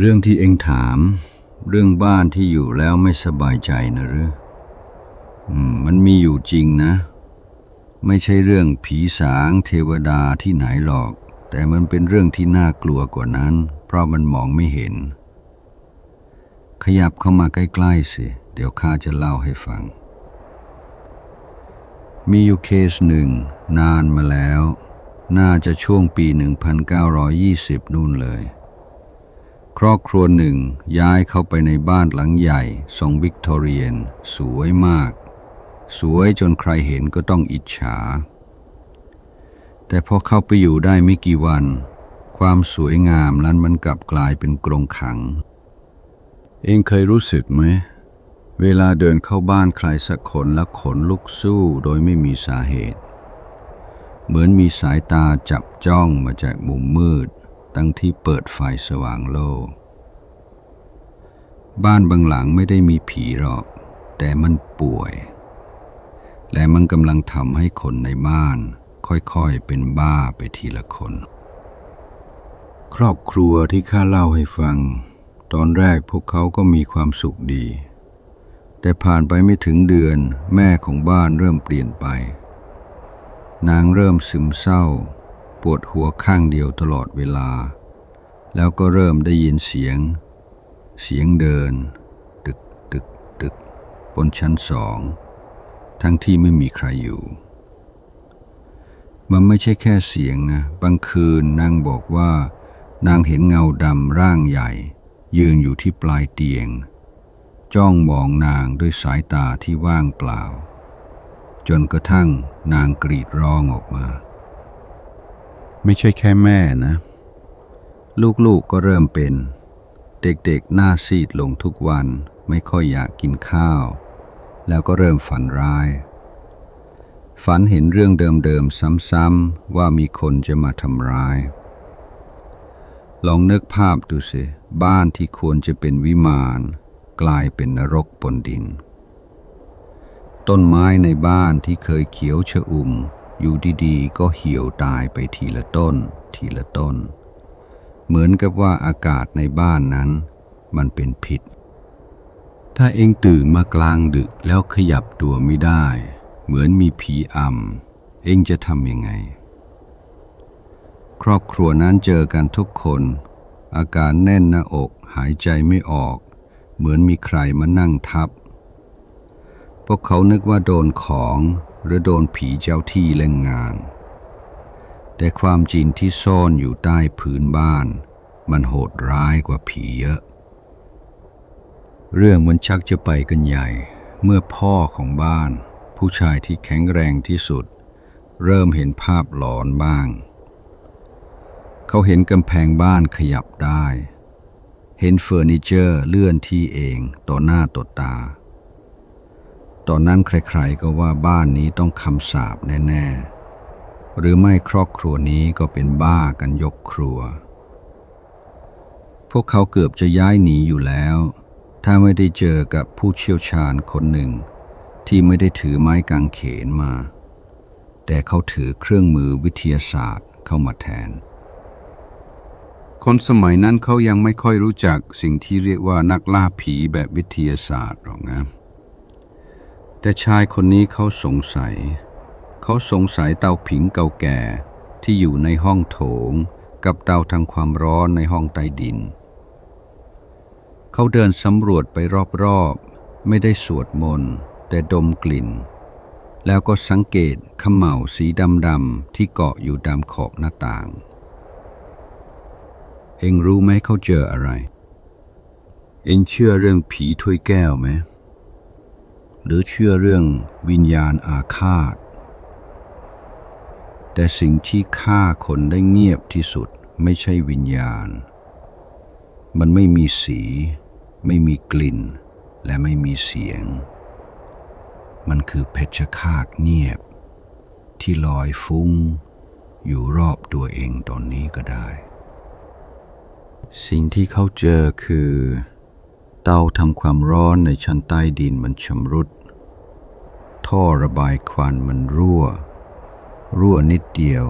เรื่องที่เองถาม เรื่องบ้านที่อยู่แล้วไม่สบายใจนะหรืออืมมันมีอยู่จริงนะ ไม่ใช่เรื่องผีสางเทวดาที่ไหนหรอก แต่มันเป็นเรื่องที่น่ากลัวกว่านั้น เพราะมันมองไม่เห็น ขยับเข้ามาใกล้ๆสิ เดี๋ยวข้าจะเล่าให้ฟัง มีอยู่เคสหนึ่ง นานมาแล้ว น่าจะช่วงปี 1920 นู่นเลย ครอบครัวหนึ่งย้ายเข้าไปในบ้านหลังใหญ่ทรงวิกตอเรียน สวยมาก สวยจนใครเห็นก็ต้องอิจฉา แต่พอเข้าไปอยู่ได้ไม่กี่วัน ความสวยงามนั้นมันกลับกลายเป็นกรงขัง เองเคยรู้สึกไหม เวลาเดินเข้าบ้านใครสักคนแล้วขนลุกสู้โดยไม่มีสาเหตุ เหมือนมีสายตาจับจ้องมาจากมุมมืด ตั้งที่เปิดไฟสว่างโลกบ้านบางหลังไม่ได้มีผีหรอก แต่มันป่วย และมันกำลังทำให้คนในบ้าน ค่อยๆเป็นบ้าไปทีละคน ครอบครัวที่ข้าเล่าให้ฟัง ตอนแรกพวกเขาก็มีความสุขดี แต่ผ่านไปไม่ถึงเดือน แม่ของบ้านเริ่มเปลี่ยนไป นางเริ่มซึมเศร้า ปวดหัวข้างเดียวตลอดเวลา แล้วก็เริ่มได้ยินเสียง เสียงเดิน ตึกตึกตึกบนชั้นสอง ทั้งที่ไม่มีใครอยู่ มันไม่ใช่แค่เสียงนะบางคืนนางบอกว่า นางเห็นเงาดำร่างใหญ่ ยืนอยู่ที่ปลายเตียง จ้องมองนางด้วยสายตาที่ว่างเปล่า จนกระทั่งนางกรีดร้องออกมา ไม่ใช่แค่แม่นะ ลูกๆก็เริ่มเป็น เด็กๆหน้าซีดลงทุกวันไม่ค่อยอยากกินข้าว แล้วก็เริ่มฝันร้าย ฝันเห็นเรื่องเดิมๆซ้ำๆว่ามีคนจะมาทำร้าย ลองนึกภาพดูสิ บ้านที่ควรจะเป็นวิมานกลายเป็นนรกบนดิน ต้นไม้ในบ้านที่เคยเขียวชอุ่ม อยู่ดีๆ ก็เหี่ยวตายไปทีละต้น ทีละต้น เหมือนกับว่าอากาศในบ้านนั้น มันเป็นพิษ ถ้าเองตื่นมากลางดึกแล้วขยับตัวไม่ได้ เหมือนมีผีอำเองจะทำยังไง ครอบครัวนั้นเจอกันทุกคน อาการแน่นหน้าอกหายใจไม่ออก เหมือนมีใครมานั่งทับ พวกเขานึกว่าโดนของ หรือโดนผีเจ้าที่เล่นงาน แต่ความจริงที่ซ่อนอยู่ใต้พื้นบ้าน มันโหดร้ายกว่าผีเยอะ เรื่องมันชักจะไปกันใหญ่ เมื่อพ่อของบ้าน ผู้ชายที่แข็งแรงที่สุด เริ่มเห็นภาพหลอนบ้าง เขาเห็นกำแพงบ้านขยับได้ เห็นเฟอร์นิเจอร์เลื่อนที่เองต่อหน้าต่อตา ตอนนั้นใครๆก็ว่าบ้านนี้ต้องคำสาปแน่ๆ หรือไม่ครอบครัวนี้ก็เป็นบ้ากันยกครัว พวกเขาเกือบจะย้ายหนีอยู่แล้ว ถ้าไม่ได้เจอกับผู้เชี่ยวชาญคนหนึ่ง ที่ไม่ได้ถือไม้กางเขนมา แต่เขาถือเครื่องมือวิทยาศาสตร์เข้ามาแทน คนสมัยนั้นเขายังไม่ค่อยรู้จักสิ่งที่เรียกว่านักล่าผีแบบวิทยาศาสตร์หรอกนะ แต่ชายคนนี้เขาสงสัย เขาสงสัยเตาผิงเก่าแก่ที่อยู่ในห้องโถง กับเตาทางความร้อนในห้องใต้ดิน เขาเดินสำรวจไปรอบๆ ไม่ได้สวดมนต์แต่ดมกลิ่น แล้วก็สังเกตขมเหลาสีดำๆที่เกาะอยู่ตามขอบหน้าต่าง เองรู้ไหมเขาเจออะไร เองเชื่อเรื่องผีถ้วยแก้วไหม หรือเชื่อเรื่องวิญญาณอาฆาต แต่สิ่งที่ฆ่าคนได้เงียบที่สุดไม่ใช่วิญญาณ มันไม่มีสี ไม่มีกลิ่น และไม่มีเสียง มันคือเพชฌฆาตเงียบ ที่ลอยฟุ้ง อยู่รอบตัวเองตอนนี้ก็ได้ สิ่งที่เขาเจอคือเตาทำความร้อนในชั้นใต้ดินมันชำรุด ท่อระบายควันมันรั่ว รั่วนิดเดียว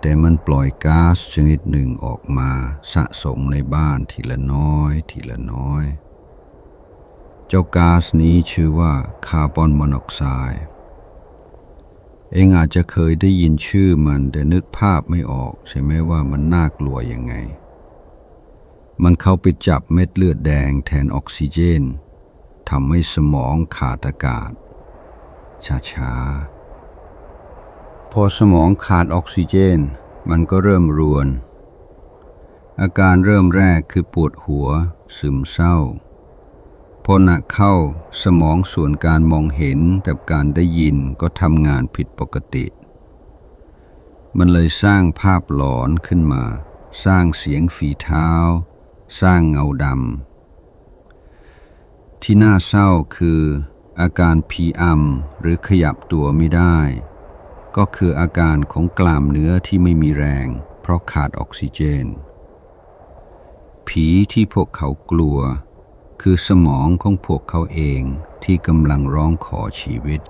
แต่มันปล่อยก๊าซชนิดหนึ่งออกมาสะสมในบ้านทีละน้อยทีละน้อย เจ้าก๊าซนี้ชื่อว่าคาร์บอนมอนอกไซด์เองอาจจะเคยได้ยินชื่อมันแต่นึกภาพไม่ออกใช่ไหมว่ามันน่ากลัวยังไง มันเข้าไปจับเม็ดเลือดแดงแทนออกซิเจนทำให้สมองขาดอากาศ ช้าๆ พอสมองขาดออกซิเจน มันก็เริ่มรวน อาการเริ่มแรกคือปวดหัว ซึมเศร้า พอหนักเข้าสมองส่วนการมองเห็นกับการได้ยินก็ทำงานผิดปกติ มันเลยสร้างภาพหลอนขึ้นมา สร้างเสียงฝีเท้า สร้างเงาดำที่น่าเศร้าคือ อาการผีอำหรือขยับตัวไม่ได้ ก็คืออาการของกล้ามเนื้อที่ไม่มีแรง เพราะขาดออกซิเจน ผีที่พวกเขากลัว คือสมองของพวกเขาเองที่กำลังร้องขอชีวิต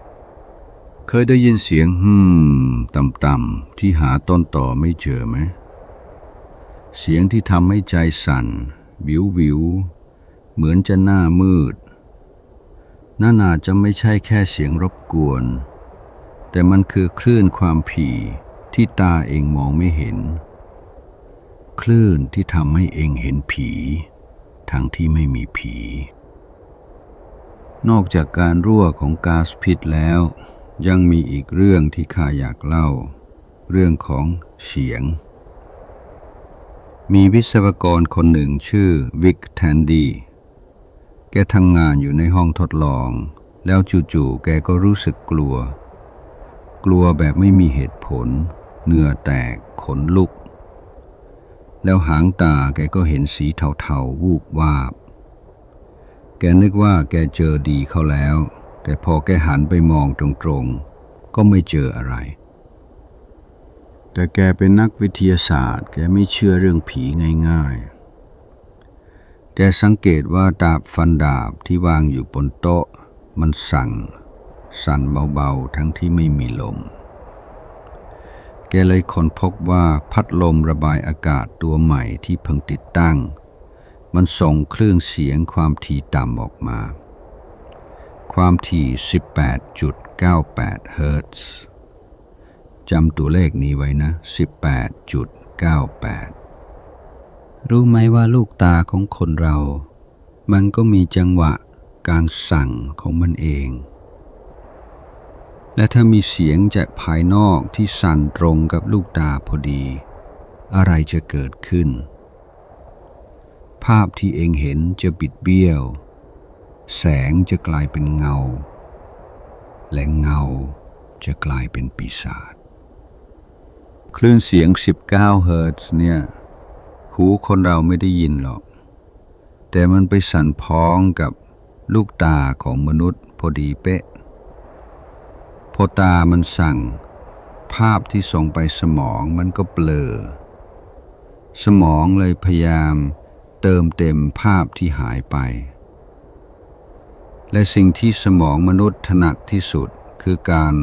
เคยได้ยินเสียงฮึมต่ำๆที่หาต้นต่อไม่เจอไหม เสียงที่ทำให้ใจสั่น วิววิวเหมือนจะหน้ามืด นั่นอาจจะไม่ใช่แค่เสียงรบกวน แต่มันคือคลื่นความผีที่ตาเองมองไม่เห็น คลื่นที่ทำให้เองเห็นผี ทั้งที่ไม่มีผี นอกจากการรั่วของก๊าซพิษแล้ว ยังมีอีกเรื่องที่ข้าอยากเล่า เรื่องของเสียง มีวิศวกรคนหนึ่งชื่อวิกแทนดี แกทำงานอยู่ในห้องทดลอง แล้วจู่ๆแกก็รู้สึกกลัว กลัวแบบไม่มีเหตุผล เหงื่อแตกขนลุก แล้วหางตาแกก็เห็นสีเทาๆ วูบวาบ แกนึกว่าแกเจอดีเข้าแล้ว แต่พอแกหันไปมองตรงๆ ก็ไม่เจออะไร แต่แกเป็นนักวิทยาศาสตร์ แกไม่เชื่อเรื่องผีง่ายๆ แกสังเกตว่าดาบฟันดาบที่วางอยู่บนโต๊ะ มันสั่นสั่นเบาๆทั้งที่ไม่มีลม แกเลยค้นพบว่าพัดลมระบายอากาศตัวใหม่ที่เพิ่งติดตั้ง มันส่งเครื่องเสียงความถี่ต่ำออกมา ความถี่ 18.98 เฮิรตซ์จำตัวเลขนี้ไว้นะ 18.98 รู้ไหมว่าลูกตาของคนเรา มันก็มีจังหวะการสั่งของมันเอง และถ้ามีเสียงจากภายนอกที่สั่นตรงกับลูกตาพอดี อะไรจะเกิดขึ้น ภาพที่เองเห็นจะบิดเบี้ยว แสงจะกลายเป็นเงา และเงาจะกลายเป็นปีศาจ คลื่นเสียง 19 เฮิรตซ์เนี่ย หูคนเราไม่ได้ยินหรอก แต่มันไปสั่นพ้องกับลูกตาของมนุษย์พอดีเป๊ะ พอตามันสั่ง ภาพที่ส่งไปสมองมันก็เบลอ สมองเลยพยายามเติมเต็มภาพที่หายไป และสิ่งที่สมองมนุษย์ถนัดที่สุดคือการ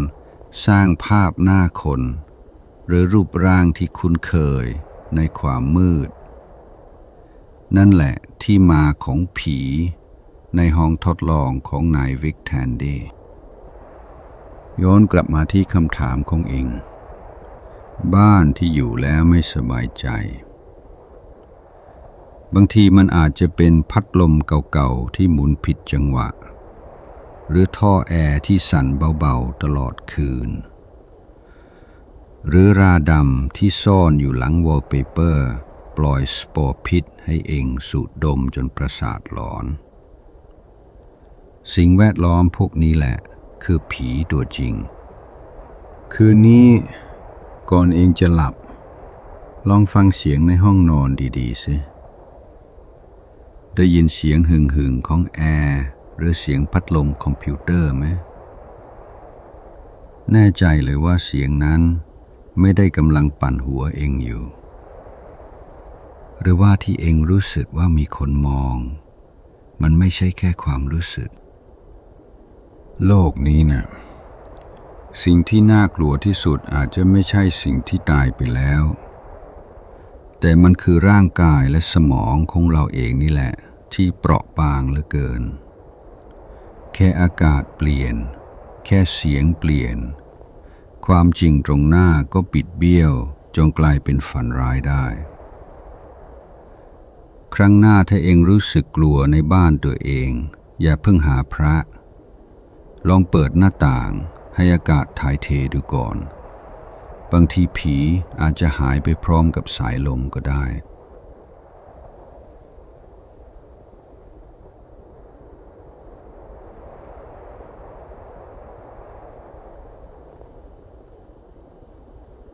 สร้างภาพหน้าคน หรือรูปร่างที่คุ้นเคยในความมืด นั่นแหละที่มาของผีในห้องทดลองของนายวิกแทนดีย้อนกลับมาที่คำถามของเอง บ้านที่อยู่แล้วไม่สบายใจ บางทีมันอาจจะเป็นพัดลมเก่าๆที่หมุนผิดจังหวะ หรือท่อแอร์ที่สั่นเบาๆตลอดคืน หรือราดำที่ซ่อนอยู่หลังวอลเปเปอร์ ปล่อยสปอร์พิษให้เองสูดดมจนประสาทหลอน สิ่งแวดล้อมพวกนี้แหละ คือผีตัวจริง คืนนี้ก่อนเองจะหลับ ลองฟังเสียงในห้องนอนดีๆสิได้ยินเสียงหึ่งๆของแอร์หรือเสียงพัดลมคอมพิวเตอร์ไหมแน่ใจเลยว่าเสียงนั้นไม่ได้กำลังปั่นหัวเองอยู่ หรือว่าที่เองรู้สึกว่ามีคนมอง มันไม่ใช่แค่ความรู้สึก โลกนี้นะ่ะสิ่งที่น่ากลัวที่สุดอาจจะไม่ใช่สิ่งที่ตายไปแล้ว แต่มันคือร่างกายและสมองของเราเองนี่แหละ ที่เปราะบางเหลือเกิน แค่อากาศเปลี่ยน แค่เสียงเปลี่ยน ความจริงตรงหน้าก็ปิดเบี้ยวจนกลายเป็นฝันร้ายได้ ครั้งหน้าถ้าเองรู้สึกกลัวในบ้านตัวเอง อย่าเพิ่งหาพระ ลองเปิดหน้าต่าง ให้อากาศถ่ายเทดูก่อน บางทีผีอาจจะหายไปพร้อมกับสายลมก็ได้